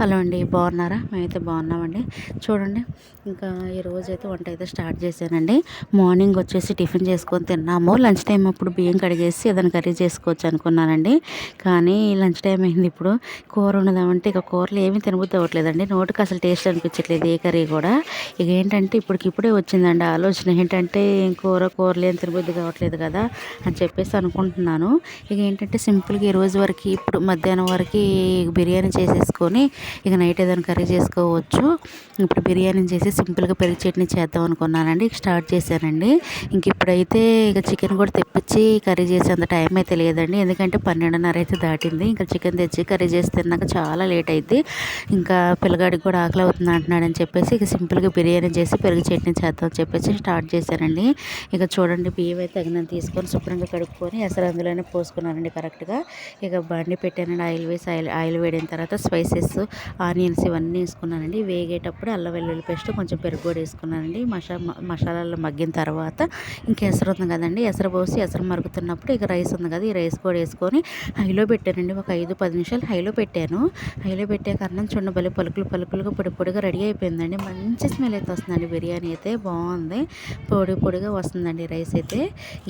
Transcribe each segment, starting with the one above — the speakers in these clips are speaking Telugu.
హలో అండి బాగున్నారా? మేమైతే బాగున్నామండి. చూడండి ఇంకా ఈరోజు అయితే వంట అయితే స్టార్ట్ చేశానండి. మార్నింగ్ వచ్చేసి టిఫిన్ చేసుకొని తిన్నాము. లంచ్ టైం అప్పుడు బియ్యం కడిగేసి ఏదైనా కర్రీ చేసుకోవచ్చు అనుకున్నానండి. కానీ లంచ్ టైం అయింది ఇప్పుడు. కూర వండుదామంటే ఇక కూరలు ఏమీ తినబుద్ధి అవ్వట్లేదండి. నోటికి అసలు టేస్ట్ అనిపించట్లేదు ఏ కర్రీ కూడా. ఇక ఏంటంటే ఇప్పటికిప్పుడే వచ్చిందండి ఆలోచన. ఏంటంటే కూర కూరలు ఏం తినబుద్ధి కావట్లేదు కదా అని చెప్పేసి అనుకుంటున్నాను. ఇక ఏంటంటే సింపుల్గా ఈ రోజు వరకు ఇప్పుడు మధ్యాహ్నం వరకు బిర్యానీ చేసేసుకొని ఇక నైట్ ఏదైనా కర్రీ చేసుకోవచ్చు. ఇప్పుడు బిర్యానీ చేసి సింపుల్గా పెరుగు చట్నీ చేద్దాం అనుకున్నానండి. స్టార్ట్ చేశానండి. ఇంక ఇప్పుడైతే ఇక చికెన్ కూడా తెప్పించి కర్రీ చేసేంత టైం అయితే లేదండి. ఎందుకంటే పన్నెండున్నర అయితే దాటింది. ఇంకా చికెన్ తెచ్చి కర్రీ చేసి తిన్నాక చాలా లేట్ అయింది ఇంకా పిల్లగాడికి కూడా ఆకలి అవుతుంది అంటున్నాడని చెప్పేసి ఇక సింపుల్గా బిర్యానీ చేసి పెరుగు చట్నీ చేద్దామని చెప్పేసి స్టార్ట్ చేశానండి. ఇక చూడండి బియ్యం అయితే తగినంత తీసుకొని శుభ్రంగా కడుక్కొని అసలు అందులోనే పోసుకున్నానండి కరెక్ట్గా. ఇక బండి పెట్టానండి. ఆయిల్ వేసి ఆయిల్ ఆయిల్ వేడిన తర్వాత స్పైసెస్ ఆనియన్స్ ఇవన్నీ వేసుకున్నానండి. వేగేటప్పుడు అల్లం వెల్లుల్లి పేస్ట్ కొంచెం పెరుగు కూడా వేసుకున్నానండి. మసా మసాలాలు మగ్గిన తర్వాత ఇంకా ఎసరు ఉంది కదండి. ఎసరు పోసి ఎసరు మరుగుతున్నప్పుడు ఇక రైస్ ఉంది కదా ఈ రైస్ కూడా వేసుకొని హైలో పెట్టానండి. ఒక ఐదు పది నిమిషాలు హైలో పెట్టాను. హైలో పెట్టే కారణం చూడండి భలే పలుకులు పలుకులుగా పొడి పొడిగా రెడీ అయిపోయిందండి. మంచి స్మెల్ అయితే వస్తుందండి. బిర్యానీ అయితే బాగుంది. పొడి పొడిగా వస్తుందండి రైస్ అయితే.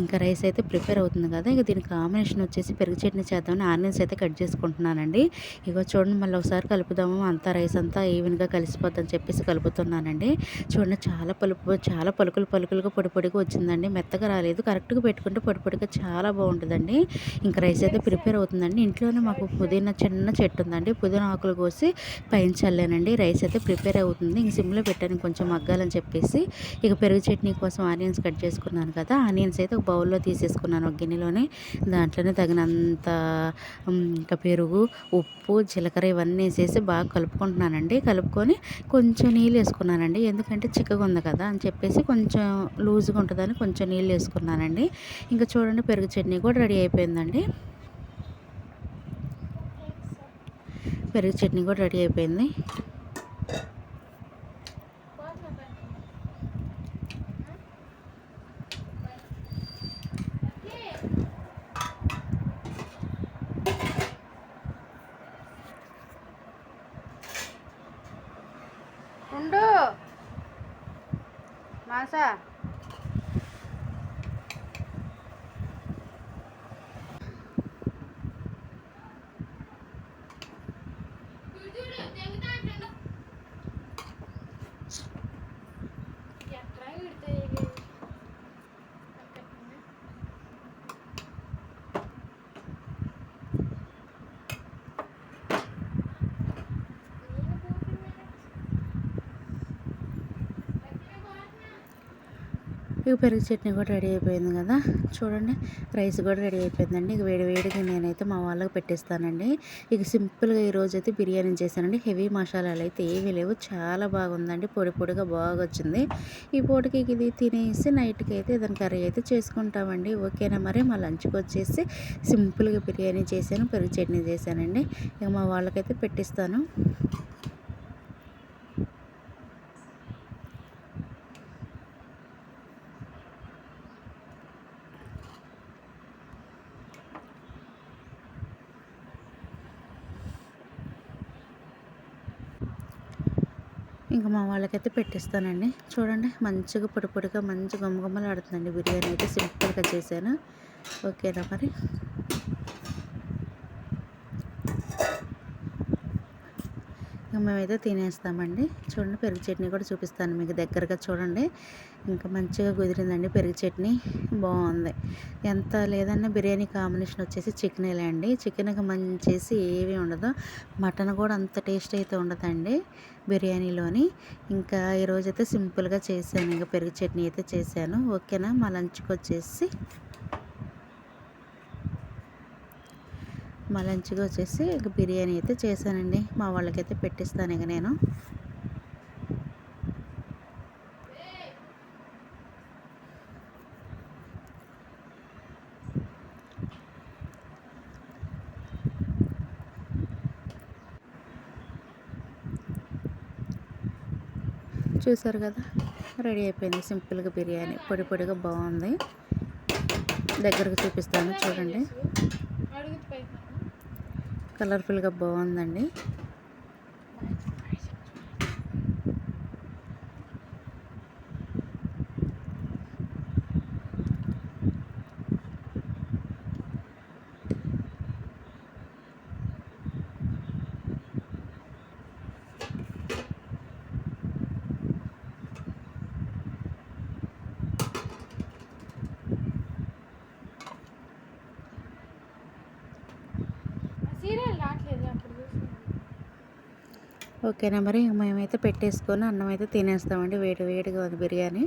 ఇంకా రైస్ అయితే ప్రిపేర్ అవుతుంది కదా ఇక దీని కాంబినేషన్ వచ్చేసి పెరుగు చట్నీ చేద్దామని ఆనియన్స్ అయితే కట్ చేసుకుంటున్నానండి. ఇక చూడండి మళ్ళీ ఒకసారి కలుపుదాము అంతా రైస్ అంతా ఈవెన్గా కలిసిపోద్దని చెప్పేసి కలుపుతున్నానండి. చూడండి చాలా పలుపు చాలా పలుకులు పలుకులుగా పొడి పొడిగా వచ్చిందండి. మెత్తగా రాలేదు. కరెక్ట్గా పెట్టుకుంటే పొడి పొడిగా చాలా బాగుంటుందండి. ఇంకా రైస్ అయితే ప్రిపేర్ అవుతుందండి. ఇంట్లోనే మాకు పుదీనా చిన్న చెట్టు ఉందండి. పుదీనా ఆకులు కోసి పైన చల్లానండి రైస్ అయితే ప్రిపేర్ అవుతుంది. ఇంక సిమ్లో పెట్టాను కొంచెం మగ్గాలని చెప్పేసి. ఇక పెరుగు చట్నీ కోసం ఆనియన్స్ కట్ చేసుకున్నాను కదా ఆనియన్స్ అయితే ఒక బౌల్లో తీసేసుకున్నాను ఒక గిన్నెలోనే. దాంట్లోనే తగినంత ఇంకా పెరుగు ఉప్పు జీలకర్ర ఇవన్నీ వేసేసి బాగా కలుపుకుంటున్నానండి. కలుపుకొని కొంచెం నీళ్ళు వేసుకున్నానండి. ఎందుకంటే చిక్కగా ఉంది కదా అని చెప్పేసి కొంచెం లూజ్గా ఉంటుందని కొంచెం నీళ్ళు వేసుకున్నానండి. ఇంకా చూడండి పెరుగు చట్నీ కూడా రెడీ అయిపోయిందండి. పెరుగు చట్నీ కూడా రెడీ అయిపోయింది. మాసా ఇక పెరుగు చట్నీ కూడా రెడీ అయిపోయింది కదా. చూడండి రైస్ కూడా రెడీ అయిపోయిందండి. ఇక వేడి వేడిగా నేనైతే మా వాళ్ళకి పెట్టిస్తానండి. ఇక సింపుల్గా ఈరోజు అయితే బిర్యానీ చేశానండి. హెవీ మసాలాలు అయితే ఏమీ లేవు. చాలా బాగుందండి. పొడి పొడిగా బాగా వచ్చింది. ఈ పూటకి ఇది తినేసి నైట్కి అయితే ఏదైనా కర్రీ అయితే చేసుకుంటామండి. ఓకేనా మరి? మా లంచ్కి వచ్చేసి సింపుల్గా బిర్యానీ చేశాను పెరుగు చట్నీ చేశానండి. ఇక మా వాళ్ళకైతే పెట్టిస్తాను. ఇంకా మా వాళ్ళకైతే పెట్టిస్తానండి. చూడండి మంచిగా పొడి పొడిగా మంచి గుమ్మగుమ్మలాడుతుందండి బిర్యానీ అయితే సింపుల్గా చేశాను. ఓకేనా మరి? మేమైతే తినేస్తామండి. చూడండి పెరుగు చట్నీ కూడా చూపిస్తాను మీకు దగ్గరగా చూడండి. ఇంకా మంచిగా కుదిరిందండి పెరుగు చట్నీ. బాగుంది. ఎంత లేదన్నా బిర్యానీ కాంబినేషన్ వచ్చేసి చికెనేలే అండి. చికెన్కి మంచేసి ఏవి ఉండదు. మటన్ కూడా అంత టేస్ట్ అయితే ఉండదండి బిర్యానీలోని. ఇంకా ఈరోజైతే సింపుల్గా చేశాను. ఇంకా పెరుగు చట్నీ అయితే చేశాను. ఓకేనా? మా లంచ్కి వచ్చేసి మా లంచ్గా వచ్చేసి ఇక బిర్యానీ అయితే చేశానండి. మా వాళ్ళకైతే పెట్టిస్తాను ఇక నేను. చూసారు కదా? రెడీ అయిపోయింది సింపుల్గా బిర్యానీ. పొడి పొడిగా బాగుంది. దగ్గరకు చూపిస్తాను. చూడండి. కలర్ఫుల్గా బాగుందండి ఓకేనా మరి మేమైతే పెట్టేసుకొని అన్నం అయితే తినేస్తామండి. వేడి వేడిగా ఉంది బిర్యానీ.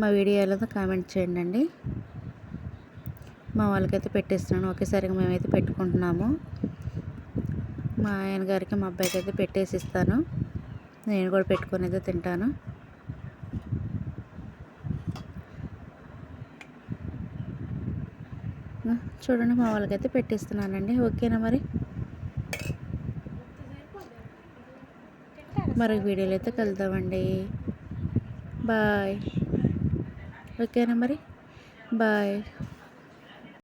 మా వీడియోలో కామెంట్ చేయండి అండి మా వాళ్ళకైతే పెట్టేస్తున్నాను. ఒకేసారిగా మేమైతే పెట్టుకుంటున్నాము. మా ఆయన గారికి మా అబ్బాయికి అయితే పెట్టేసి ఇస్తాను నేను కూడా పెట్టుకొని అయితే తింటాను. చూడండి మా వాళ్ళకైతే పెట్టేస్తున్నానండి. ఓకేనా మరి? మరొక వీడియోలో అయితే కలుద్దామండి. బాయ్. ఓకేనా మరి? బాయ్.